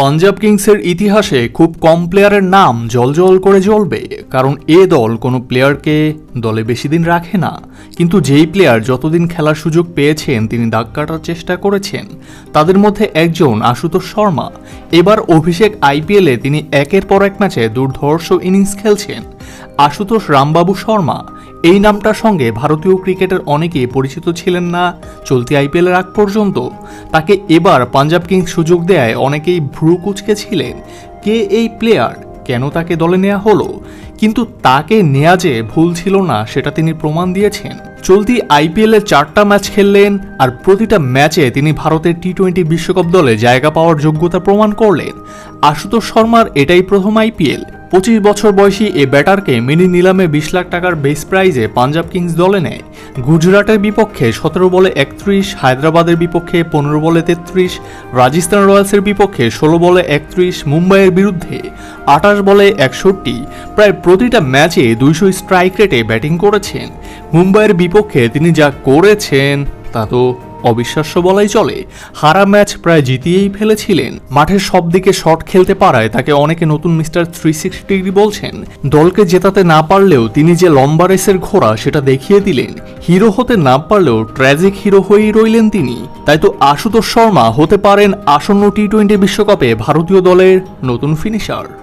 পাঞ্জাব কিংসের ইতিহাসে খুব কম প্লেয়ারের নাম জলজল করে জ্বলবে, কারণ এ দল কোনো প্লেয়ারকে দলে বেশি দিন রাখে না। কিন্তু যেই প্লেয়ার যতদিন খেলার সুযোগ পেয়েছেন, তিনি দাগ কাটার চেষ্টা করেছেন। তাদের মধ্যে একজন আশুতোষ শর্মা। এবার অভিষেক আইপিএলে তিনি একের পর এক ম্যাচে দুর্ধর্ষ ইনিংস খেলছেন। আশুতোষ রামবাবু শর্মা এই নামটার সঙ্গে ভারতীয় ক্রিকেটের অনেকেই পরিচিত ছিলেন না। চলতি আইপিএলের আগ পর্যন্ত তাকে এবার পাঞ্জাব কিংস সুযোগ দেয় অনেকেই ভ্রু কুচকে ছিলেন। কে এই প্লেয়ার? কেন তাকে দলে নেওয়া হলো? কিন্তু তাকে নেওয়া যে ভুল ছিল না, সেটা তিনি প্রমাণ দিয়েছেন। চলতি আইপিএলে চারটা ম্যাচ খেললেন আর প্রতিটা ম্যাচে তিনি ভারতের টি টোয়েন্টি বিশ্বকাপ দলে জায়গা পাওয়ার যোগ্যতা প্রমাণ করলেন। আশুতোষ শর্মার এটাই প্রথম আইপিএল পঁচিশ বছর বয়সী এ ব্যাটারকে মিনি নিলামে বিশ লাখ টাকার বেস প্রাইজে পাঞ্জাব কিংস দলে নেয়। গুজরাটের বিপক্ষে সতেরো বলে একত্রিশ, হায়দ্রাবাদের বিপক্ষে পনেরো বলে তেত্রিশ, রাজস্থান রয়্যালসের বিপক্ষে ষোলো বলে একত্রিশ, মুম্বাইয়ের বিরুদ্ধে আঠাশ বলে একষট্টি। প্রায় প্রতিটা ম্যাচে দুইশো স্ট্রাইক রেটে ব্যাটিং করেছেন। মুম্বাইয়ের বিপক্ষে তিনি যা করেছেন তা তো অবিশ্বাস্য বলাই চলে, হারা ম্যাচ প্রায় জিতিয়েই ফেলেছিলেন। মাঠের সব দিকে শট খেলতে পারায় তাকে অনেকে নতুন মিস্টার থ্রি সিক্সটি ডিগ্রি বলছেন। দলকে জেতাতে না পারলেও তিনি যে লম্বা রেসের ঘোড়া, সেটা দেখিয়ে দিলেন। হিরো হতে না পারলেও ট্র্যাজিক হিরো হয়েই রইলেন তিনি। তাই তো আশুতোষ শর্মা হতে পারেন আসন্ন টি টোয়েন্টি বিশ্বকাপে ভারতীয় দলের নতুন ফিনিশার